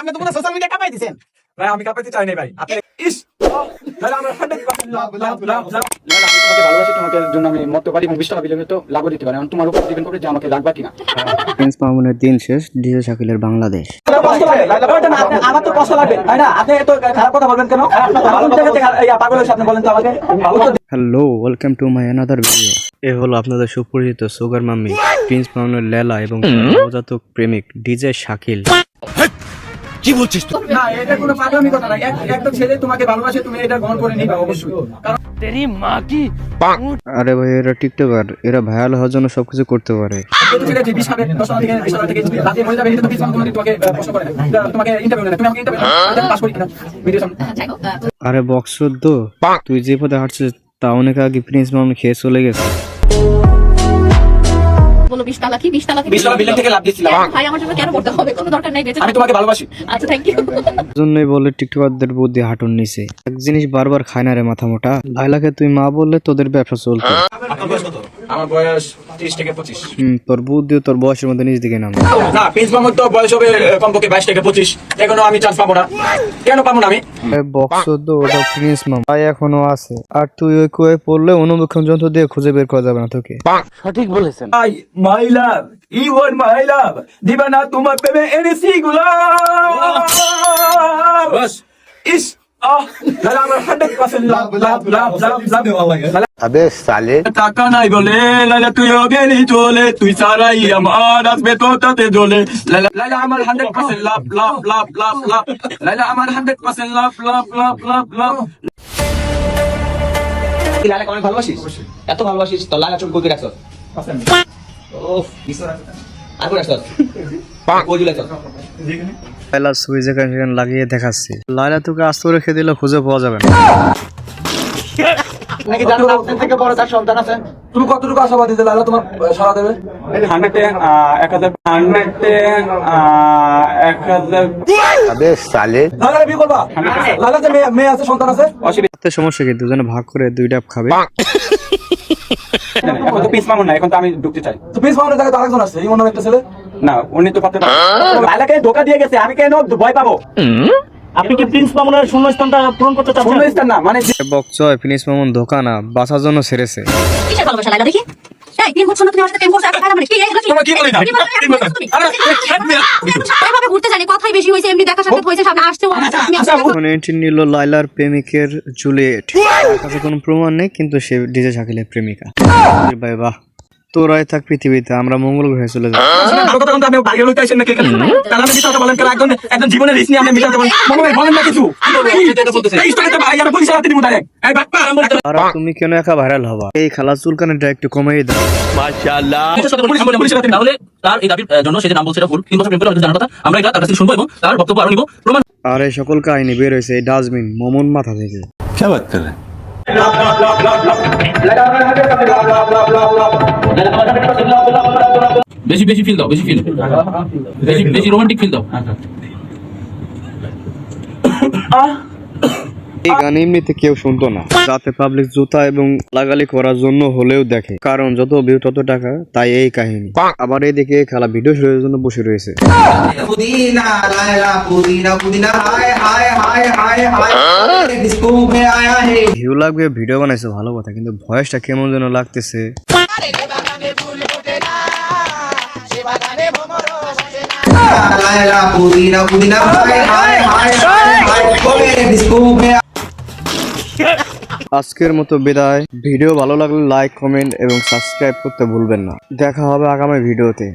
আপনি তো পুরো সোশ্যাল মিডিয়া কামাই দিছেন। ভাই আমি কাঁপাইতে চাই নাই ভাই। আপনি ইস! আহ, লাইলা আমার 100% লাভ লাভ লাভ লাভ। লাইলা, আমি তোমাকে ভালোবাসি তোমাকে জন্য আমি মরতে পারি এবং বিশ টাকা বিলে তো লাগবে দিতে পারি। এখন তোমার উপর ডিপেন্ড করে যে আমাকে লাগবে কিনা। প্রিন্স মামুনের দিন শেষ ডিজে শাকিলের বাংলাদেশ। কষ্ট লাগে লাইলা ওইটা না, আপনি- আমার তো কষ্ট লাগবে। তাই না? আপনি এত খারাপ কথা বলবেন কেন? কোন জায়গা থেকে এই পাগল হয়েছে আপনি বলেন তো আমাকে। ভালো তো hello welcome to my another video এ হলো আপনাদের সুপরিচিত সুগার মাম্মি প্রিন্স মামুনের লেলা এবং নবজাতক প্রেমিক ডিজে শাকিল না এটা কোনো পাগলামি কথা না। এক- একটা ছেলে তোমাকে ভালোবাসে তুমি এটা গ্রহণ করে নিবা অবশ্যই। কারণ আরে ভাই এরা টিকটকার এরা ভাইরাল হওয়ার জন্য সবকিছু করতে পারে। যাবে এটা তো আরে তুই যে পথে হাঁটছিস তা অনেক আগে প্রিন্স মামুন খেয়ে চলে গেছে? বিশ বিশ বিশ বিল্ডিং থেকে লাভ দিছিলাম। ভাই আমার জন্য কেন করতে হবে? কোনো দরকার নাই বেঁচে আমি তোমাকে ভালোবাসি। আচ্ছা থ্যাংক ইউ জন্যই বলে টিকটকারদের বুদ্ধি হাঁটুর নিচে। এক জিনিস বারবার খায় না রে মাথা মোটা লাইলাকে তুই মা বললে তোদের ব্যবসা চলতো। কত? আমার বয়স 30 থেকে 25 তোর বুদ্ধি তোর বয়সের মধ্যে নিজ দিকে নাম। না প্রিন্স তো বয়স হবে কমপক্ষে 22 থেকে 25 এখনও আমি চান্স পাবো না। কেন পাবো না আমি? বক্স তো ওটা প্রিন্স মাম। তাই এখনও আছে। আর তুই ওই কুয়ে পড়লে অনুবীক্ষণ যন্ত্র দিয়ে খুঁজে বের করা যাবে না তোকে। আই মাই লাভ মাই লাভ দিবা না তোমার প্রেমে এনেছি গুলাব। বাস। ইস টাকা নাই বলে লাইলা তুই গেলি চলে তুই সারাই আমার আসবে তো তাতে জলে লাইলা আমার হান্ড্রেড পার্সেন্ট লাভ লাভ লাভ লাভ লাভ। লাইলা আমার হান্ড্রেড পার্সেন্ট লাভ লাভ লাভ লাভ লাভ। ভালোবাসিস? এত ভালোবাসিস তো লালা চুল করতে রাখছ ও আর করে রাখছ কই লাইলার ছবি যেখানে সেখানে লাগিয়ে দেখাচ্ছি লাইলা তোকে আস্ত রেখে দিলে খুঁজে পাওয়া যাবে না সন্তান আছে অসুবিধা সমস্যা কি দুজনে ভাগ করে দুই ডাব খাবে এখন তো পিস মামুন না এখন তো আমি ঢুকতে চাই পিস মামুনের জায়গায় তো আরেকজন আছে এই একটা ছেলে না উনি তো পারতে পারেন ধোকা দিয়ে গেছে আমি কেন ভয় পাবো? আপনি কি প্রিন্স মামুনের শূন্যস্থানটা পূরণ করতে চাচ্ছেন? শূন্য না মানে যে- প্রিন্স মামুন ধোকা না বাঁচার জন্য ছেড়েছে। কিসের ভালোবাসা লাইলা দেখি? এই প্রেম করছ তুমি আমার সাথে প্রেম করছ একটা মানে কি এই হলো কি? বলি না? কি বলো? কি বলো? তুমি? আরে, এভাবে ঘুরতে জানি কথাই বেশি হয়েছে এমনি দেখা সাক্ষাৎ সামনে আচ্ছা, আসছো এখন এন্ট্রি নিল লাইলার প্রেমিকের জুলিয়েট তার কাছে কোনো প্রমাণ নেই কিন্তু সে ডিজে শাকিলের প্রেমিকা। বাহ। তোরাই থাক পৃথিবীতে আমরা মঙ্গল গ্রহে চলে জীবনের নিয়ে আপনি বলেন। না কিছু। তুমি কেন একা ভাইরাল হবা? এই খালা চুলকানিটা একটু কমিয়ে দাও। পুলিশ- পুলিশের হাতে দিব। তাহলে তার এই দাবির জন্য সে যে নাম বলছে ভুল। তিন বছর প্রেম করে জানার কথা আমরা এটা তার কাছে শুনব এবং তার বক্তব্য আরও নিব। প্রমাণ আর এই সকল কাহিনী বের হয়েছে এই ডাস্টবিন মমন মাথা থেকে। বেশি বেশি ফিল দাও বেশি ফিল বেশি বেশি রোমান্টিক ফিল দাও। এই গান এমনিতে কেউ শুনতো না। রাতে পাবলিক জুতা এবং লাগালি করার জন্য হলেও দেখে। কারণ যত ভিউ তত টাকা তাই এই কাহিনী। আবার এদিকে খেলা ভিডিও শুরুর জন্য বসে রয়েছে। পুদিনা পুদিনা পুদিনা হায় হায় হায় হায় হায় ভিউ লাগবে ভিডিও বানাইছে, ভালো কথা, কিন্তু ভয়েসটা কেমন যেন লাগতেছে। আজকের মতো বিদায়। ভিডিও ভালো লাগলে লাইক কমেন্ট এবং সাবস্ক্রাইব করতে ভুলবেন না। দেখা হবে আগামী ভিডিওতে